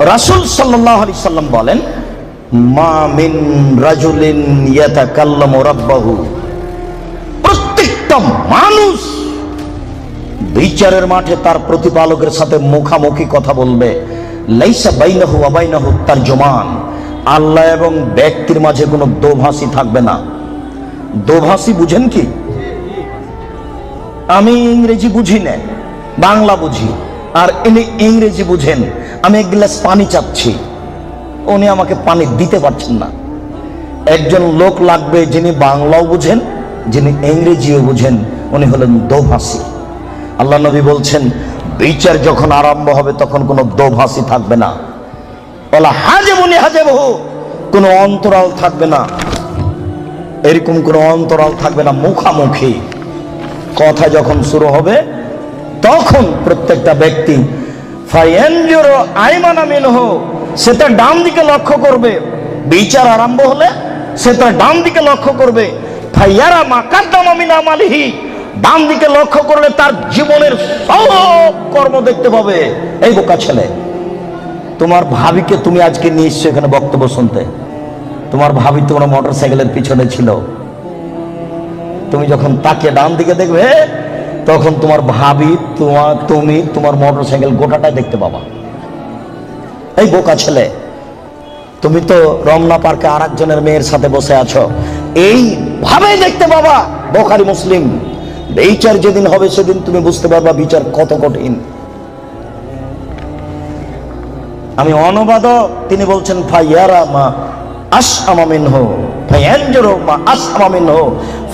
রাসূল সাল্লাল্লাহু আলাইহি সাল্লাম বলেন, মা মিন রাজুলিন ইয়াতাকাল্লামু রাব্বাহু। প্রত্যেকটা মানুষ বিচারের মাঠে তার প্রতিপালকের সাথে মুখামুখি কথা বলবে। লাইসা বাইনাহু আবাইনাহু তার জমান আল্লাহ এবং ব্যক্তির মাঝে কোনো দোভাষী থাকবে না। দোভাষী বুঝেন কি? আমি ইংরেজি বুঝি না, বাংলা বুঝি। আর ইনি ইংরেজি বুঝেন। আমি এক গ্লাস পানি চাচ্ছি। উনি আমাকে পানি দিতে পারছেন না। একজন লোক লাগবে যিনি বাংলাও বুঝেন, যিনি ইংরেজিও বুঝেন, উনি হলেন দোভাষী। আল্লাহ নবী বলছেন, বিচার যখন আরম্ভ হবে তখন কোনো দোভাষী থাকবে না। বলা হাজে মনে হাজে বহু কোনো অন্তরাল থাকবে না। এরকম কোনো অন্তরাল থাকবে না, মুখামুখি। কথা যখন শুরু হবে, তখন প্রত্যেকটা ব্যক্তি সে তার ডান দিকে লক্ষ্য করবে। বিচার আরম্ভ হলে সে তার ডান দিকে লক্ষ্য করবে। ফাইয়ারা আমালিহি, ডান দিকে লক্ষ্য করলে তার জীবনের সব কর্ম দেখতে পাবে। এই বোকা ছেলে, তোমার ভাবিকে তুমি আজকে নিয়ে এসছো এখানে বক্তব্য শুনতে। তোমার ভাবি তোমার মোটর সাইকেলের পিছনে ছিল। তুমি যখন তাকে ডান দিকে দেখবে তখন তোমার ভাবি তোমার তুমি, তোমার মোটর সাইকেল গোটাটাই দেখতে পাবা। এই বোকা ছেলে, তুমি তো রমনা পার্কে আর একজনের মেয়ের সাথে বসে আছো। এই ভাবে দেখতে পাবা বোখারি মুসলিম। বিচার যেদিন হবে সেদিন তুমি বুঝতে পারবা বিচার কত কঠিন। আমি অনুবাদক তিনি বলছেন, ফাইয়ারা মা আস আমামিন হো ফাইয়ানজরো মা আস হো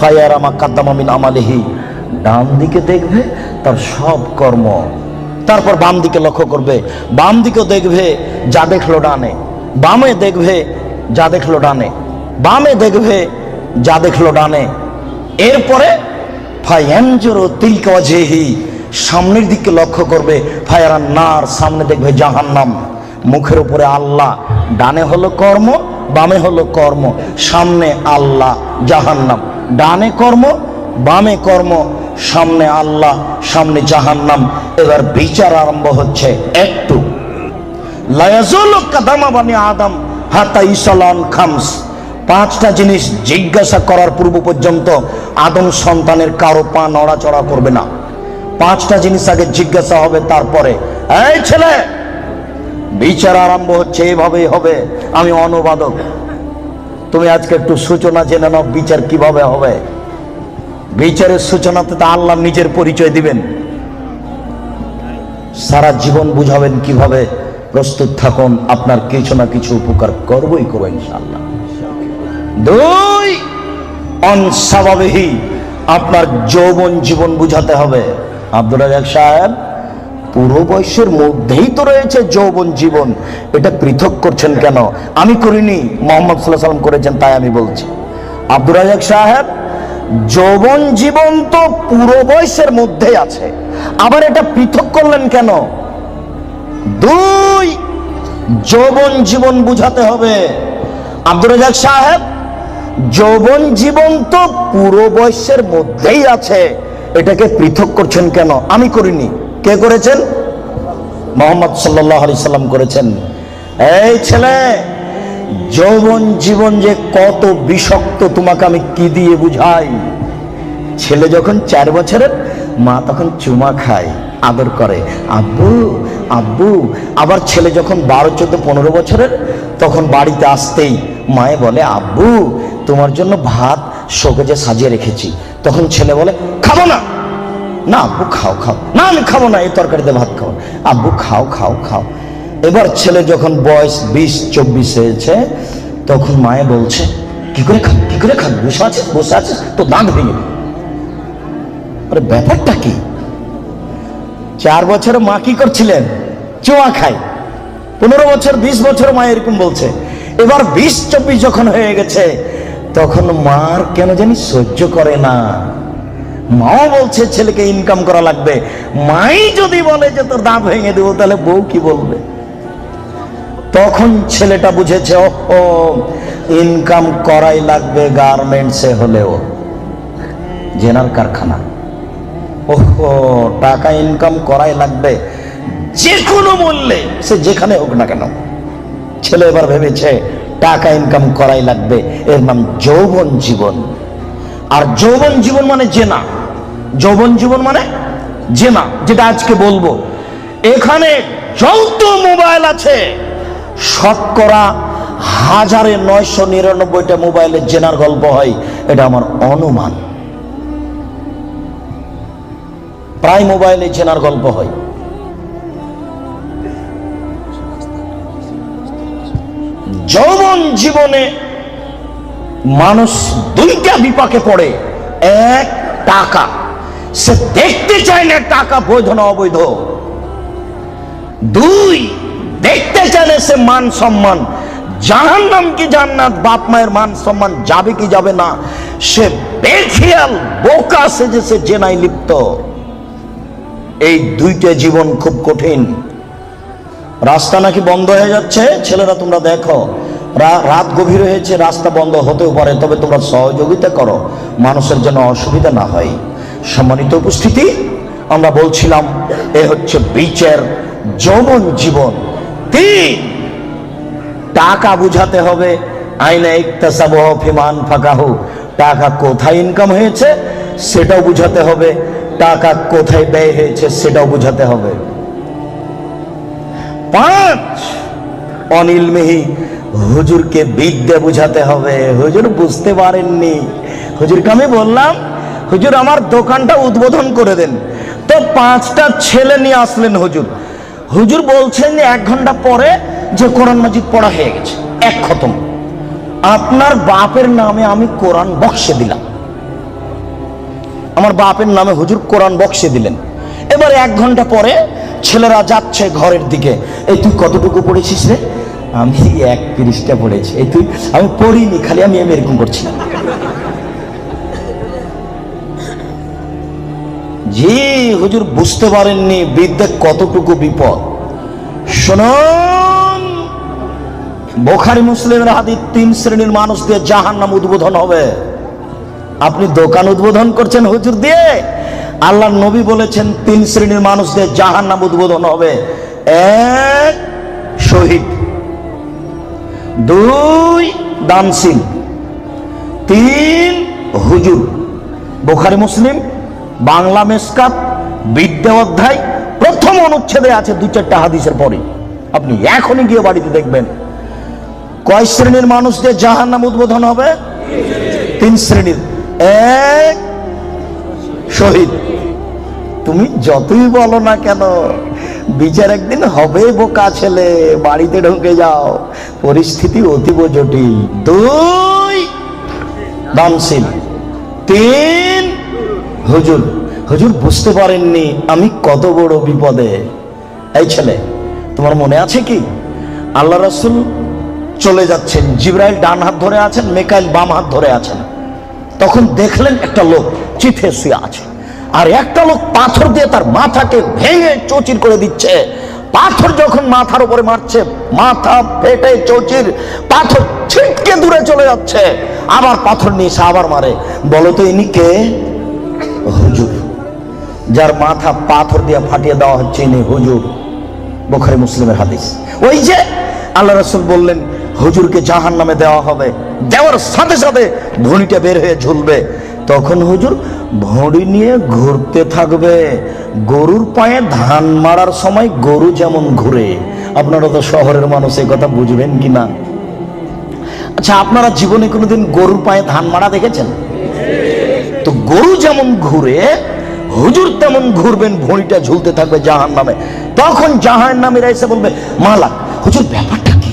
ফাইয়ারা মা কাদ্দামামিন আমালিহি। ডান দিকে দেখবে তার সব কর্ম। তারপর বাম দিকে লক্ষ্য করবে বাম দিকেও দেখবে যা দেখল ডানে, বামে দেখবে যা দেখল ডানে, বামে দেখবে যা দেখল ডানে। এরপরে, ফায়ানজরো তিলকা সামনের দিকে লক্ষ্য করবে, ফায়ারান নার, সামনে দেখবে জাহান্নাম। মুখের উপরে আল্লাহ, ডানে হলো কর্ম, বামে হলো কর্ম, সামনে আল্লাহ, জাহান্নাম। ডানে কর্ম বামে কর্ম, সামনে আল্লাহ, সামনে জাহান্নাম। এবার বিচার আরম্ভ হচ্ছে একটু। লায়াজুল কাদামা বানি আদম হাতা ইসালান খামস। পাঁচটা জিনিস জিজ্ঞাসা করার পূর্ব পর্যন্ত আদম সন্তানের কারও পা নড়াচড়া করবে না। পাঁচটা জিনিস আগে জিজ্ঞাসা হবে, তারপরে, এই ছেলে, বিচার আরম্ভ হচ্ছে, এভাবেই হবে, আমি অনুবাদক। তুমি আজকে একটু সূচনা জেনে নাও, বিচার কীভাবে হবে? বিচারের সূচনাতে তো আল্লাহ নিজের পরিচয় দিবেন। সারা জীবন বুঝাবেন কীভাবে প্রস্তুত থাকুন, আপনার কিছু না কিছু উপকার করবই করব ইনশাল্লাহ দুই অনস্বাভাবিক আপনার যৌবন জীবন বুঝাতে হবে। আব্দুল রাজাক সাহেব, পুরো বয়সের মধ্যেই তো রয়েছে যৌবন জীবন। এটা পৃথক করছেন কেন? আমি করিনি, মোহাম্মদ সাল্লাহ সাল্লাম করেছেন, তাই আমি বলছি। আব্দুল রাজাক সাহেব যৌবন জীবন তো পুরো বয়সের মধ্যেই আছে। আবার এটা পৃথক করলেন কেন? দুই, যৌবন জীবন বুঝাতে হবে। আব্দুর রাজাক সাহেব, যৌবন জীবন তো পুরো বয়সের মধ্যেই আছে। এটাকে পৃথক করছেন কেন? আমি করিনি। কে করেছেন? মোহাম্মদ সাল্লাহ আলি সাল্লাম করেছেন। এই ছেলে যৌবন জীবন যে কত বিষাক্ত তোমাকে আমি কি দিয়ে বুঝাই? ছেলে যখন চার বছরের, মা তখন চুমা খায়, আদর করে। আব্বু আব্বু, আবার ছেলে যখন বারো, চোদ্দ, পনেরো বছরের, তখন বাড়িতে আসতেই মায়ে বলে, আব্বু, তোমার জন্য ভাত শোকেজে সাজিয়ে রেখেছি। তখন ছেলে বলে, খাব না। না, আব্বু, খাও খাও। না, আমি খাব না, এই তরকারিতে ভাত খাও আব্বু, খাও খাও খাও। এবার ছেলে যখন বয়স বিশ, চব্বিশ হয়েছে, তখন মায়ে বলছে, কি করে খাবি, কি করে খাবি? বসে আছিস বসে আছিস? তো দাঁত ভেঙে আরে ব্যাপারটা কি? চার বছরে মা কি করছিলেন? চোয়া খায়। পনেরো বছর, বিশ বছর মা এরকম বলছে। এবার বিশ, চব্বিশ যখন হয়ে গেছে, তখন মার কেন জানি সহ্য করে না। মাও বলছে, ছেলেকে ইনকাম করা লাগবে। মাই যদি বলে যে তোর দাঁত ভেঙে দেবো, তাহলে বউ কি বলবে? তখন ছেলেটা বুঝেছে ও ইনকাম করাই লাগবে গার্মেন্টসে হলেও। জেনার কারখানা, ওহো টাকা ইনকাম করাই লাগবে যে কোনো মূল্যে, সে যেখানে হোক না কেন। ছেলে এবার ভেবেছে, টাকা ইনকাম করাই লাগবে। এর নাম যৌবন জীবন। আর যৌবন জীবন মানে জেনা। যৌবন জীবন মানে জেনা, যেটা আজকে বলব। এখানে যত মোবাইল আছে শতকরা হাজারে নয়শো নিরানব্বইটা মোবাইলে জেনার গল্প হয়, এটা আমার অনুমান। প্রায় মোবাইলে জেনার গল্প হয়। যৌবন জীবনে মানুষ দুইটা বিপাকে পড়ে, এক টাকা। সে দেখতে চায় না টাকা বৈধ না অবৈধ। দুই দেখতে চায় না সে মান সম্মান। জাহান নাম কি জান্নাত? বাপ মায়ের মান সম্মান যাবে কি যাবে না? সে বেখেয়াল বোকা সেজে সে জেনাই লিপ্ত। এই দুইটা জীবন খুব কঠিন। রাস্তা নাকি বন্ধ হয়ে যাচ্ছে? ছেলেরা, তোমরা দেখো। রাত গভীর হয়েছে, রাস্তা বন্ধ হতেও পারে, তবে তোমরা সহযোগিতা করো। মানুষের জন্য অসুবিধা না হয়। সম্মানিত উপস্থিতি, আমরা বলছিলাম, এ হচ্ছে বিচের, যৌবন জীবন। টাকা বুঝাতে হবে। আইনে ইকতাসাবহ ফিমান ফাকাহু। টাকা কোথায় ইনকাম হয়েছে সেটাও বুঝাতে হবে। টাকা কোথায় ব্যয় হয়েছে সেটাও বুঝাতে হবে। পাঁচ, অনিল মেহি, হুজুরকে বিদ্যা বুঝাতে হবে। হুজুর বুঝতে পারেননি। হুজুরকে আমি বললাম, হুজুর, আমার দোকানটা উদ্বোধন করে দেন। তো পাঁচটা ছেলে নিয়ে আসলেন হুজুর। হুজুর বলছেন যে এক ঘণ্টা পরে যে কোরআন মাজিদ পড়া হয়ে গেছে, এক খতম। আপনার বাপের নামে আমি কোরআন বক্সে দিলাম। আমার বাপের নামে হুজুর কোরআন বক্সে দিলেন। এবার এক ঘণ্টা পরে ছেলেরা যাচ্ছে ঘরের দিকে। এই তুই কতটুকু পড়েছিস রে? আমি এক তিরিশটা পড়েছি। এই তুই, আমি পড়িনি, খালি আমি আমি এরকম করছি জি হুজুর বুঝতে পারেননি বিদ্যা কতটুকু বিপদ। শুনুন, বোখারি মুসলিমের হাদিস তিন শ্রেণির মানুষ দিয়ে জাহান নাম উদ্বোধন হবে। আপনি দোকান উদ্বোধন করছেন হুজুর দিয়ে? আল্লাহ নবী বলেছেন তিন শ্রেণির মানুষ দিয়ে জাহান নাম উদ্বোধন হবে। এক, শহীদ। দুই দানসিন তিন, হুজুর। বোখারি মুসলিম বাংলা মেসকাত বিদ্যা অধ্যায়, প্রথম অনুচ্ছেদে আছে দু চারটা হাদিসের পরে। আপনি এখনই গিয়ে বাড়িতে দেখবেন। কয় শ্রেণির মানুষদের জাহান নাম উদ্বোধন হবে? তিন শ্রেণির। এক, শহীদ। তুমি যতই বলো না কেন, বিচার একদিন হবে বোকা ছেলে, বাড়িতে ঢুকে যাও। পরিস্থিতি অতীব জটিল। দুই, দানশীল। তিন হুজুর হুজুর বুঝতে পারেননি আমি কত বড় বিপদে। এই ছেলে, তোমার মনে আছে কি? আল্লাহ রাসূল চলে যাচ্ছেন, জিব্রাইল ডান হাত ধরে আছেন, মেকাইল বাম হাত ধরে আছেন। তখন দেখলেন একটা লোক চিঠে শুয়ে আছে। আর একটা লোক পাথর দিয়ে তার মাথাকে ভেঙে চৌচির করে দিচ্ছে। পাথর যখন মাথার উপরে মারছে, মাথা ফেটে চৌচির, পাথর ছিটকে দূরে চলে যাচ্ছে। আবার পাথর নিয়ে আবার মারে। বলো তো ইনি কে? হুজুর, যার মাথা পাথর দিয়ে ফাটিয়ে দেওয়া হচ্ছে ইনি হুজুর, বোখারি মুসলিমের হাদিস। ওই যে আল্লাহ রসুল বললেন, হুজুরকে জাহান নামে দেওয়া হবে, দেওয়ার সাথে সাথে ধনিটা বের হয়ে ঝুলবে। তখন হুজুর ভড়ি নিয়ে ঘুরতে থাকবে। গরুর পায়ে ধান মারার সময় গরু যেমন ঘুরে। আপনারা তো শহরের মানুষ, এই কথা বুঝবেন কি না আচ্ছা আপনারা জীবনে কোনোদিন গরুর পায়ে ধান মারা দেখেছেন? তো গরু যেমন ঘুরে, হুজুর তেমন ঘুরবেন, ভুঁড়িটা ঝুলতে থাকবে জাহান নামে তখন জাহান নামের এসে বলবে, মালাক, হুজুর, ব্যাপারটা কি?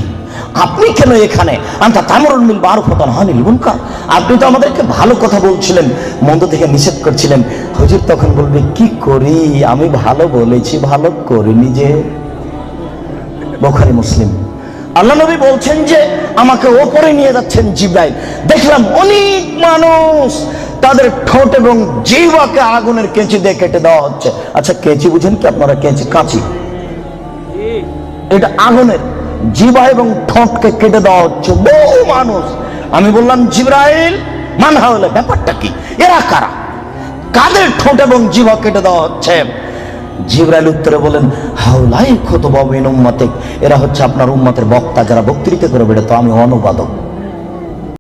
আপনি কেন এখানে? আন্তা তামরুল মিল বারো ফতান হানিল মুনকার। আপনি তো আমাদেরকে ভালো কথা বলছিলেন, মন্দ থেকে নিষেধ করছিলেন। হুজুর তখন বলবে, কি করি? আমি ভালো বলেছি, ভালো করিনি যে। বোখারি মুসলিম। আল্লাহ নবী বলছেন যে, আমাকে ওপরে নিয়ে যাচ্ছেন জিব্রাইল। দেখলাম অনেক মানুষ তাদের ঠোঁট এবং জিহ্বাকে আগুনের কেঁচি দিয়ে কেটে দেওয়া হচ্ছে। আচ্ছা কেঁচি বুঝেন কি আপনারা? কেঁচি, কাঁচি। এটা আগুনের জিবা এবং ঠোঁটকে কেটে দেওয়া হচ্ছে। বহু মানুষ। আমি বললাম, জিব্রাইল মানহা হলে ব্যাপারটা কি? এরা কারা? কাদের ঠোঁট এবং জিভা কেটে দেওয়া হচ্ছে? জিব্রাইল উত্তরে বলেন হাউলাই খত বাবিন এরা হচ্ছে আপনার উম্মাতের বক্তা, যারা বক্তৃতা করে বেড়ে তো আমি অনুবাদক।